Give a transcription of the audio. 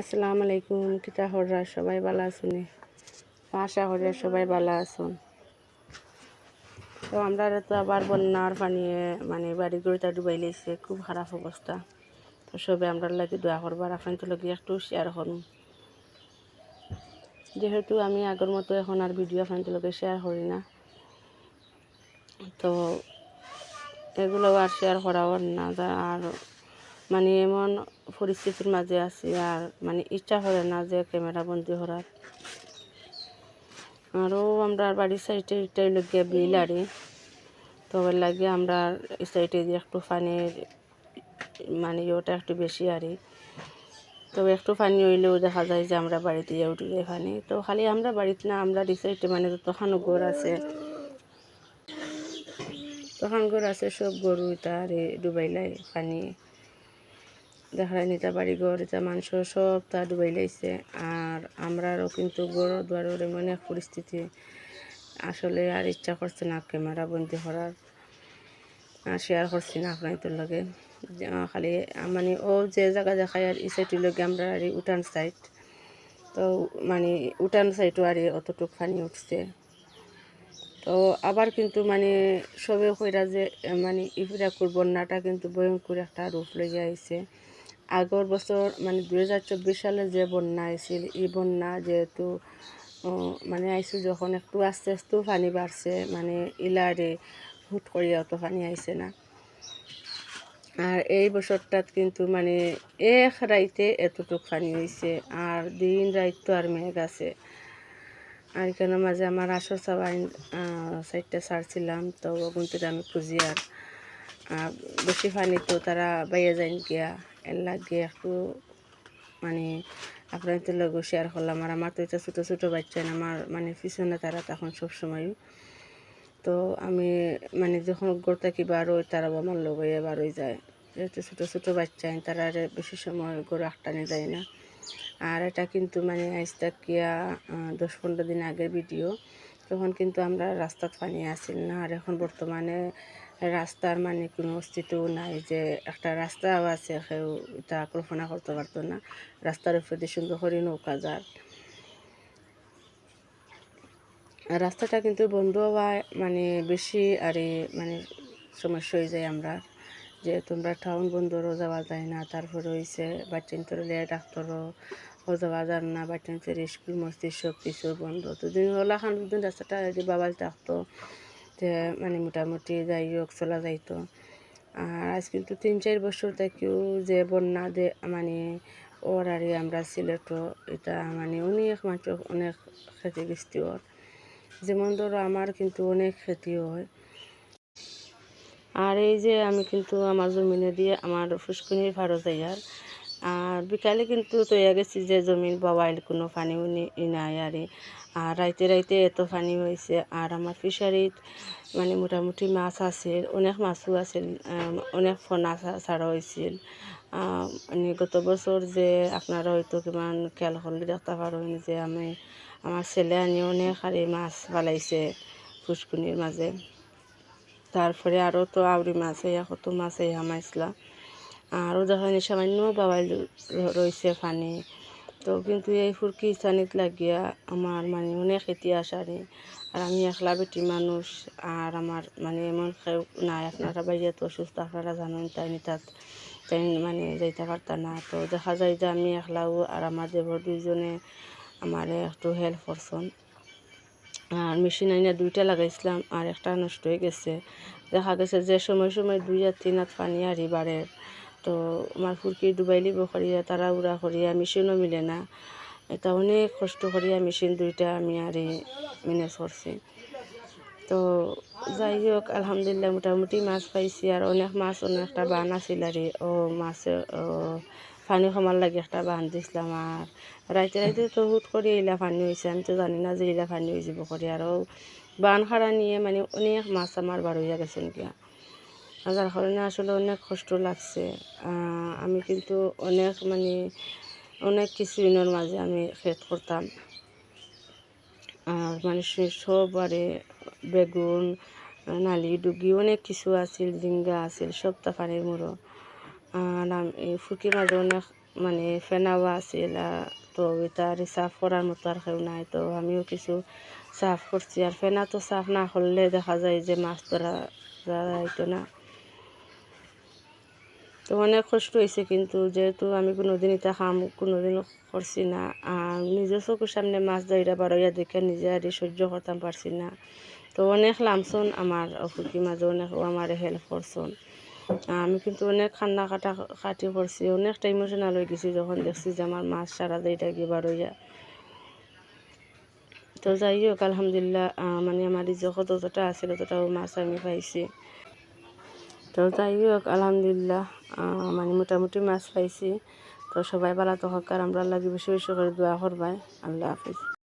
আসসালামু আলাইকুম কিতা হররা সবাই ভালো আছেন? আশা করি সবাই ভালো আছেন। তো আমরা তো আবার বন্যার পানি মানে বাড়ি গড়িটা ডুবাই লেছে খুব খারাপ অবস্থা। তো সবে আমরা লাগে দোয়া করবার এখন তো লগে একটু শেয়ার করুন। যেহেতু আমি আগের মতো এখন আর ভিডিও তো লগে শেয়ার করি না। তো এগুলো আর শেয়ার করাও না আর মানে এমন পরিস্থিতির মাঝে আছি আর মানে ইচ্ছা করে না যে ক্যামেরা বন্দি করার। আরও আমরা বাড়ির সাইডে এটাই লগিয়া বিল আরে তো ওর লাগে আমরা এই সাইডে যে একটু পানির মানে ওটা একটু বেশি আরে তো একটু পানি হইলেও দেখা যায় যে আমরা বাড়িতে যাই উঠে পানি। তো খালি আমরা বাড়িতে না, আমরা সাইডে মানে যতখানো ঘর আছে, তখন ঘর আছে সব গরু আর ডুবাইলাই পানি। দেখা যায় নিতা বাড়ি ঘর এটা মানুষ সব তা ডুবাই লাইছে। আর আমরারও কিন্তু গড় দুয়ারের এমন এক পরিস্থিতি। আসলে আর ইচ্ছা করছে না ক্যামেরা বন্দি করার। শেয়ার করছি না আপনার লগে। খালি মানে ও যে জায়গা দেখায় আর ই সাইডের লগে আমরা আর উঠান সাইড তো মানে উঠান সাইডও আর অতটুক পানি উঠছে। তো আবার কিন্তু মানে সবে কইরা যে মানে ইফিরাকুর বন্যাটা কিন্তু ভয়ঙ্কর একটা রূপ লইয়া আইছে। আগর বছর মানে দুই হাজার চব্বিশ সালে যে বন্যা আইছিল এই বন্যা যেহেতু মানে আইসু যখন একটু আস্তে আস্তেও পানি বাড়ছে মানে ইলারে হুট করিয়া অত পানি আইছে না। আর এই বছরটাত কিন্তু মানে এক রাইতে এতটুক পানি হয়েছে আর দিন রাইত তো আর মেঘ আছে। আর এখানে মাঝে আমার আসর সবাই সাইডটা সারছিলাম, তো ওগুনতে আমি খুঁজি আর বেশি পানি তো তারা বাইরে যাই গিয়া। লাগে একটু মানে আপনার লোক শেয়ার করলাম। আর আমার তো এটা ছোটো ছোটো বাচ্চা আমার মানে পিছনে তারা তখন সবসময়। তো আমি মানে যখন গোড় থাকি বার তারাও আমার লোক হয়ে বার যায়। যেহেতু ছোটো ছোটো বাচ্চা, তারা বেশি সময় গরু আটটানে যায় না। আর এটা কিন্তু মানে আজ তাকিয়া দশ পনেরো দিন আগের ভিডিও তখন কিন্তু আমরা রাস্তাত পানি আসিল না। আর এখন বর্তমানে রাস্তার মানে কোনো অস্তিত্ব নাই যে একটা রাস্তাও আছে, সেও এটা কল্পনা করতে পারতো না। রাস্তার উপরে দিয়ে সুন্দর করে নৌকা যার রাস্তাটা কিন্তু বন্ধ হওয়ায় মানে বেশি আর মানে সমস্যা হয়ে যায় আমরা। যে তোমরা টাউন বন্ধরও যাওয়া যায় না, তারপরে হয়েছে বাচ্চান্তরে ডাক্তারও ও যাওয়া যান না, বাচ্চান্তর স্কুল মসজিদ সব কিছু বন্ধ। তো দিন হলা খান দিন রাস্তাটা বাবাল থাকতো। যে মানে মোটামুটি যাই হোক, চলা যাইতো। আর আজ কিন্তু তিন চার বছর থেকেও যে বন্যা দে মানে ওর আর আমরা সিলেটও এটা মানে অনেক মাত্র অনেক খেতে ক্ষতিগ্রস্ত ওর। যেমন ধরো আমার কিন্তু অনেক ক্ষতি হয়। আর এই যে আমি কিন্তু আমার জমিনে দিয়ে আমার ফুসকুনির ভাড়ো যাইয়ার আর বিকালে কিন্তু তৈয়া গেছি যে জমিন বাবাইল কোনো পানি নাই আরে। আর রাইতে রাইতে এত পানি হয়েছে আর আমার ফিশারিত মানে মোটামুটি মাছ আছিল অনেক মাছও আছিল অনেক ফনা ছাড়া হয়েছিল মানে গত বছর যে আপনারা হয়তো কিমান খেয়াল করলে দেখতে পারেন যে আমি, আমার ছেলে আনি অনেক আর মাছ পালাইছে ফুসকুনির মাঝে। তারপরে আরও তো আউরি মাছ কত মাছ হইয়া আরও যখন সামান্য বাবাই রয়েছে পানি তো কিন্তু এই ফুরকি স্থানিত লাগিয়া আমার মানে অনেক ইতিহাস আরে আর আমি একলা বেটি মানুষ, আর আমার মানে এমন কেউ নাই। আপনারা বাইরে তো অসুস্থ, আপনারা জানেন, তাই তাত, তাই মানে যাইতে পারতাম না। তো দেখা যায় যে আমি একলাও আর আমার দেবর দুইজনে আমার একটু হেল্প করছেন আর মেশিন আইনা দুইটা লাগাইছিলাম, আর একটা নষ্ট হয়ে গেছে। দেখা গেছে যে সময় সময় দুই আর তিন হাত পানি আরি বাড়ে তো আমার ফুরকি ডুবাইলি করিয়া তারা উড়া করিয়া মেশিনও মিলে না। এটা অনেক কষ্ট করিয়া মেশিন দুইটা আমি আর ম্যানেজ করছি তো যাই হোক আলহামদুলিল্লাহ মোটামুটি মাছ পাইছি আর অনেক মাছ অনেকটা বান আছিল আর ও মাছে পানি কমার লাগে একটা বান দিছিলাম আর রাইতে রাইতে তো হুট করে ইলা পানি হয়েছে আমি তো জানি না যে ইলা পানি হয়ে যাব করে আর বান খাড়া নিয়ে মানে অনেক মাছ আমার বার হইয়া গেছে গিয়া যার কারণে আসলে অনেক কষ্ট লাগছে। আমি কিন্তু অনেক মানে অনেক কিছু ইনোর মাঝে আমি খেত করতাম। আর মানে সে- সব আরে বেগুন, নালি, ডুগি, অনেক কিছু আছিল জিঙ্গা আছিল, সব তা পানির মুড়ো আর আম- ফুকি মাঝে অনেক মানে ফেনাওয়া আছিল তো এটা আর সাফ করার মতো আর কেউ নাই। তো আমিও কিছু সাফ করছি। আর ফেনা তো সাফ না করলে দেখা যায় যে মাছ ধরা যাইতো না। তো অনেক কষ্ট হয়েছে কিন্তু, যেহেতু আমি কোনোদিন এটা খাম কোনোদিন করছি না। আর নিজের চোখের সামনে মাছ ধরা বারোয়া দেখে নিজে আর সহ্য করতাম পারছি না। তো অনেক লামছন আমার অসুখী মাঝে, অনেক আমার হেল্প করছন। আমি কিন্তু অনেক খান্না কাটা, কাটি করছি অনেকটা ইমোশনাল হয়ে গেছি যখন দেখছি যে আমার মাছ সারা দিটা গিয়ে বারোয়া তো যাই হোক, আলহামদুলিল্লাহ মানে আমার যত যতটা আছে ততটাও মাছ আমি পাইছি। তো যাই হোক, আলহামদুলিল্লাহ মানে মোটামুটি মাছ পাইছি। তো সবাই ভালো তো হোক আর আমরা আল্লাহ বেশি বেশি করে দোয়া করবাই। আল্লাহ হাফিজ।